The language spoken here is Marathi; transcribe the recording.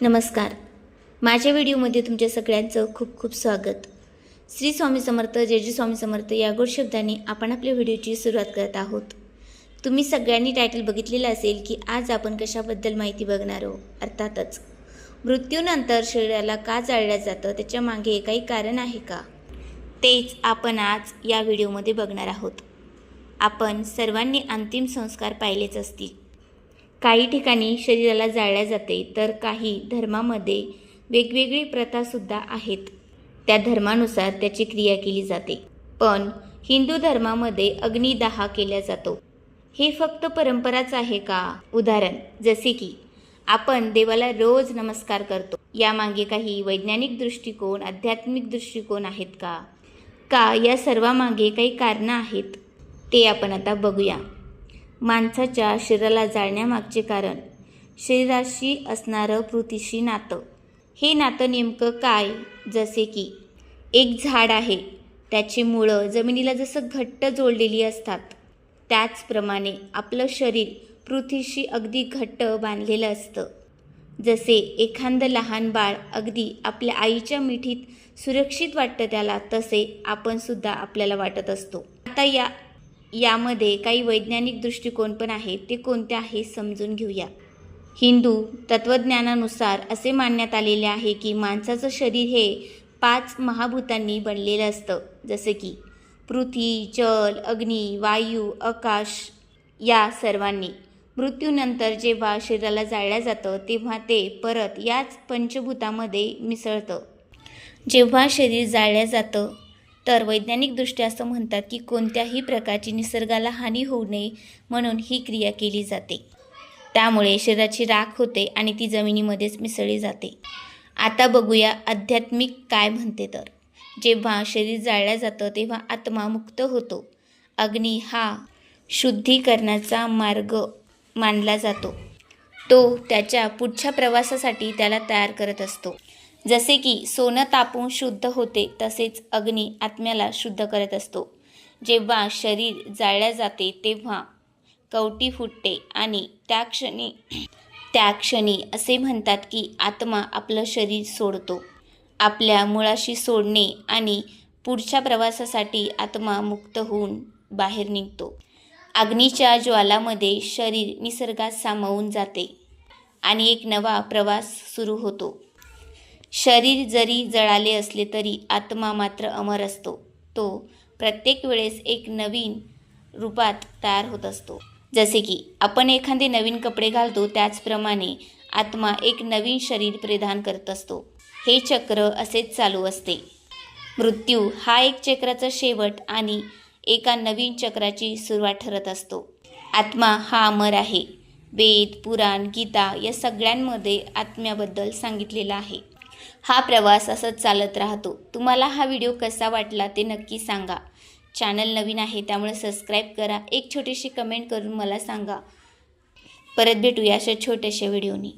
नमस्कार. माझ्या व्हिडिओमध्ये तुमच्या सगळ्यांचं खूप खूप स्वागत. श्री स्वामी समर्थ जय जय स्वामी समर्थ या गोड शब्दाने आपण आपल्या व्हिडिओची सुरुवात करत आहोत. तुम्ही सगळ्यांनी टायटल बघितलेलं असेल की आज आपण कशाबद्दल माहिती बघणार आहोत? अर्थातच मृत्यूनंतर शरीराला का जाळलं जातं त्याच्यामागे काही कारण आहे का? तेच आपण आज या व्हिडिओमध्ये बघणार आहोत. आपण सर्वांनी अंतिम संस्कार पाहिलेच असतील. काही ठिकाणी शरीराला जाळल्या जाते तर काही धर्मामध्ये वेगवेगळी प्रथासुद्धा आहेत. त्या धर्मानुसार त्याची क्रिया केली जाते. पण हिंदू धर्मामध्ये अग्निदाह केला जातो. हे फक्त परंपराच आहे का? उदाहरण जसे की आपण देवाला रोज नमस्कार करतो. यामागे काही वैज्ञानिक दृष्टिकोन आध्यात्मिक दृष्टिकोन आहेत का? का या सर्वामागे काही कारणं आहेत? ते आपण आता बघूया. माणसाच्या शरीराला जाळण्यामागचे कारण. शरीराशी असणारं पृथ्वीशी नातं. हे नातं नेमकं काय? जसे की एक झाड आहे. त्याची मुळं जमिनीला जसं घट्ट जोडलेली असतात त्याचप्रमाणे आपलं शरीर पृथ्वीशी अगदी घट्ट बांधलेलं असतं. जसे एखादं लहान बाळ अगदी आपल्या आईच्या मिठीत सुरक्षित वाटतं त्याला तसे आपणसुद्धा आपल्याला वाटत असतो. आता या यामध्ये काही वैज्ञानिक दृष्टिकोन पण आहेत ते कोणते आहे समजून घेऊया. हिंदू तत्त्वज्ञानानुसार असे मानण्यात आलेले आहे की माणसाचं शरीर हे पाच महाभूतांनी बनलेलं असतं जसे की पृथ्वी जल अग्नी वायू आकाश या सर्वांनी. मृत्यूनंतर जेव्हा शरीराला जाळलं जातं तेव्हा ते परत याच पंचभूतामध्ये मिसळतं. जेव्हा शरीर जाळलं जातं तर वैज्ञानिकदृष्ट्या असं म्हणतात की कोणत्याही प्रकारची निसर्गाला हानी होऊ नये म्हणून ही क्रिया केली जाते. त्यामुळे शरीराची राख होते आणि ती जमिनीमध्येच मिसळली जाते. आता बघूया आध्यात्मिक काय म्हणते तर. जेव्हा शरीर जाळलं जातं तेव्हा आत्मा मुक्त होतो. अग्नी हा शुद्धीकरणाचा मार्ग मानला जातो. तो त्याच्या पुढच्या प्रवासासाठी त्याला तयार करत असतो. जसे की सोनं तापून शुद्ध होते तसेच अग्नी आत्म्याला शुद्ध करत असतो. जेव्हा शरीर जाळल्या जाते तेव्हा कवटी फुटते आणि त्या क्षणी त्या क्षणी असे म्हणतात की आत्मा आपलं शरीर सोडतो. आपल्या मुळाशी सोडणे आणि पुढच्या प्रवासासाठी आत्मा मुक्त होऊन बाहेर निघतो. अग्नीच्या ज्वालामध्ये शरीर निसर्गात सामावून जाते आणि एक नवा प्रवास सुरू होतो. शरीर जरी जळाले असले तरी आत्मा मात्र अमर असतो. तो प्रत्येक वेळेस एक नवीन रूपात तयार होत असतो. जसे की आपण एखादे नवीन कपडे घालतो त्याचप्रमाणे आत्मा एक नवीन शरीर परिधान करत असतो. हे चक्र असेच चालू असते. मृत्यू हा एक चक्राचा शेवट आणि एका नवीन चक्राची सुरुवात ठरत असतो. आत्मा हा अमर आहे. वेद पुराण गीता या सगळ्यांमध्ये आत्म्याबद्दल सांगितलेलं आहे. हा प्रवास असंच चालत राहतो. तुम्हाला हा व्हिडिओ कसा वाटला ते नक्की सांगा. चॅनल नवीन आहे त्यामुळे सबस्क्राईब करा. एक छोटीशी कमेंट करून मला सांगा. परत भेटूया अशा छोट्याशा व्हिडिओनी.